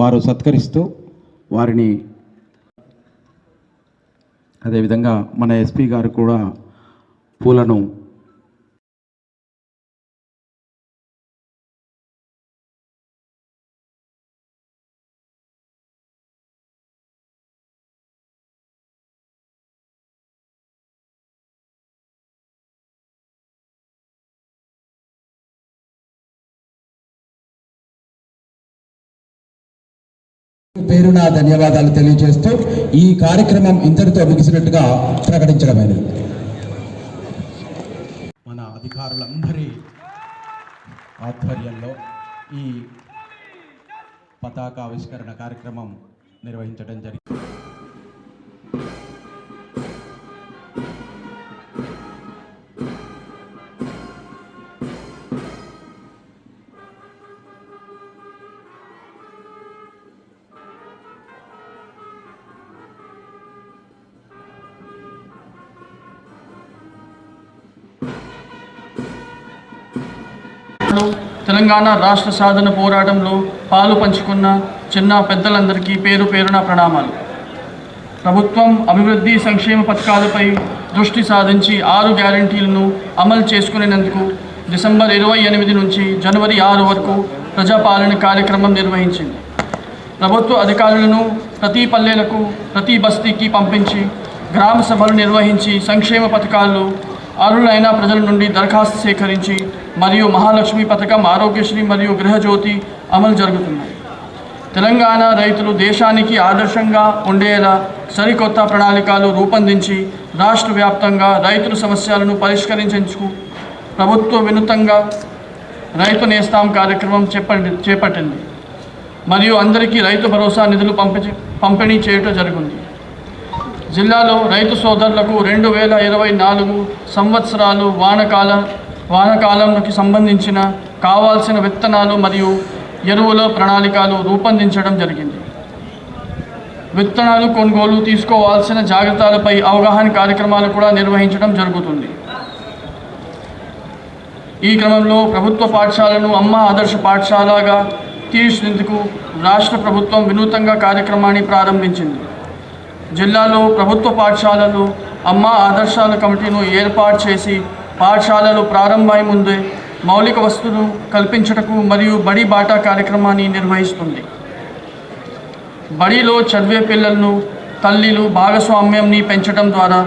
వారు సత్కరిస్తూ వారిని అదేవిధంగా మన ఎస్పీ గారు కూడా పూలను పేరున ధన్యవాదాలు తెలియజేస్తూ ఈ కార్యక్రమం ఇంతటితో ముగిసినట్టుగా ప్రకటించడమైనది. మన అధికారులందరి ఆధ్వర్యంలో ఈ పతాకావిష్కరణ కార్యక్రమం నిర్వహించడం జరిగింది. తెలంగాణ రాష్ట్ర సాధన పోరాటంలో పాలు పంచుకున్న చిన్న పెద్దలందరికీ పేరు పేరున ప్రణామాలు. ప్రభుత్వం అభివృద్ధి సంక్షేమ పథకాలపై దృష్టి సాధించి ఆరు గ్యారంటీలను అమలు చేసుకునేందుకు డిసెంబర్ ఇరవై ఎనిమిది నుంచి జనవరి ఆరు వరకు ప్రజాపాలన కార్యక్రమం నిర్వహించింది. ప్రభుత్వ అధికారులను ప్రతి పల్లెలకు ప్రతి బస్తీకి పంపించి గ్రామ సభలు నిర్వహించి సంక్షేమ పథకాలు అర్హులైన ప్రజల నుండి దరఖాస్తు సేకరించి మరియు మహాలక్ష్మి పథకం ఆరోగ్యశ్రీ మరియు గృహజ్యోతి అమలు జరుగుతున్నాయి. తెలంగాణ రైతులు దేశానికి ఆదర్శంగా ఉండేలా సరికొత్త ప్రణాళికలు రూపొందించి రాష్ట్ర వ్యాప్తంగా రైతుల సమస్యలను పరిష్కరించేందుకు ప్రభుత్వ వినూతంగా రైతు నేస్తాం కార్యక్రమం చేపట్టింది. మరియు అందరికీ రైతు భరోసా నిధులు పంపి పంపిణీ చేయటం జరిగింది. జిల్లాలో రైతు సోదరులకు రెండు వేల ఇరవై నాలుగు సంవత్సరాలు వానకాల వానకాలంకి సంబంధించిన కావాల్సిన విత్తనాలు మరియు ఎరువుల ప్రణాళికలు రూపొందించడం జరిగింది. విత్తనాలు కొనుగోలు తీసుకోవాల్సిన జాగ్రత్తలపై అవగాహన కార్యక్రమాలు కూడా నిర్వహించడం జరుగుతుంది. ఈ క్రమంలో ప్రభుత్వ పాఠశాలను అమ్మ ఆదర్శ పాఠశాలగా తీర్చినందుకు రాష్ట్ర ప్రభుత్వం వినూతంగా కార్యక్రమాన్ని ప్రారంభించింది. జిల్లాలో ప్రభుత్వ పాఠశాలలు అమ్మ ఆదర్శాల కమిటీను ఏర్పాటు చేసి పాఠశాలలు ప్రారంభమై ముందే మౌలిక వస్తువులు కల్పించటకు మరియు బడి బాటా కార్యక్రమాన్ని నిర్వహిస్తుంది. బడిలో చదివే పిల్లలను తల్లిలు భాగస్వామ్యంని పెంచడం ద్వారా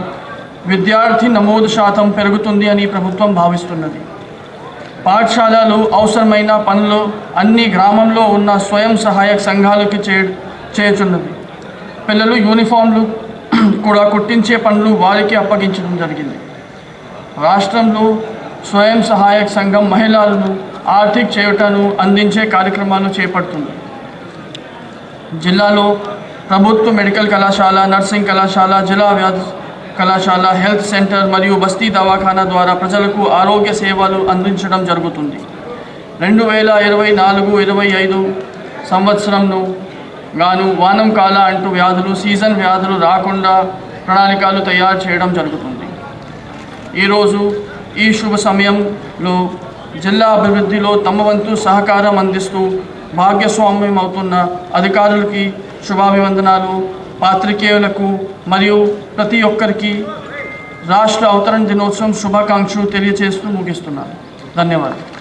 విద్యార్థి నమోదు శాతం పెరుగుతుంది అని ప్రభుత్వం భావిస్తున్నది. పాఠశాలలు అవసరమైన పనులు అన్ని గ్రామంలో ఉన్న స్వయం సహాయక సంఘాలకి చే చేయుచున్నది పిల్లలు యూనిఫామ్లు కూడా కుట్టించే పనులు వారికి అప్పగించడం జరిగింది. రాష్ట్రంలో స్వయం సహాయక సంఘం మహిళలను ఆర్థిక చేయుటను అందించే కార్యక్రమాలు చేపడుతుంది. జిల్లాలో ప్రభుత్వ మెడికల్ కళాశాల నర్సింగ్ కళాశాల జిల్లా వ్యాధి కళాశాల హెల్త్ సెంటర్ మరియు బస్తీ దవాఖానా ద్వారా ప్రజలకు ఆరోగ్య సేవలు అందించడం జరుగుతుంది. రెండు వేల ఇరవై నాలుగు ఇరవై ఐదు సంవత్సరంను గాను వానం కాల అంటూ వ్యాధులు సీజన్ వ్యాధులు రాకుండా ప్రణాళికలు తయారు చేయడం జరుగుతుంది. ఈరోజు ఈ శుభ సమయంలో జిల్లా అభివృద్ధిలో తమ వంతు సహకారం అందిస్తూ భాగ్యస్వామ్యం అవుతున్న అధికారులకి శుభాభివందనాలు పాత్రికేయులకు మరియు ప్రతి ఒక్కరికి రాష్ట్ర అవతరణ దినోత్సవం శుభాకాంక్షలు తెలియజేస్తూ ముగిస్తున్నాను. ధన్యవాదాలు.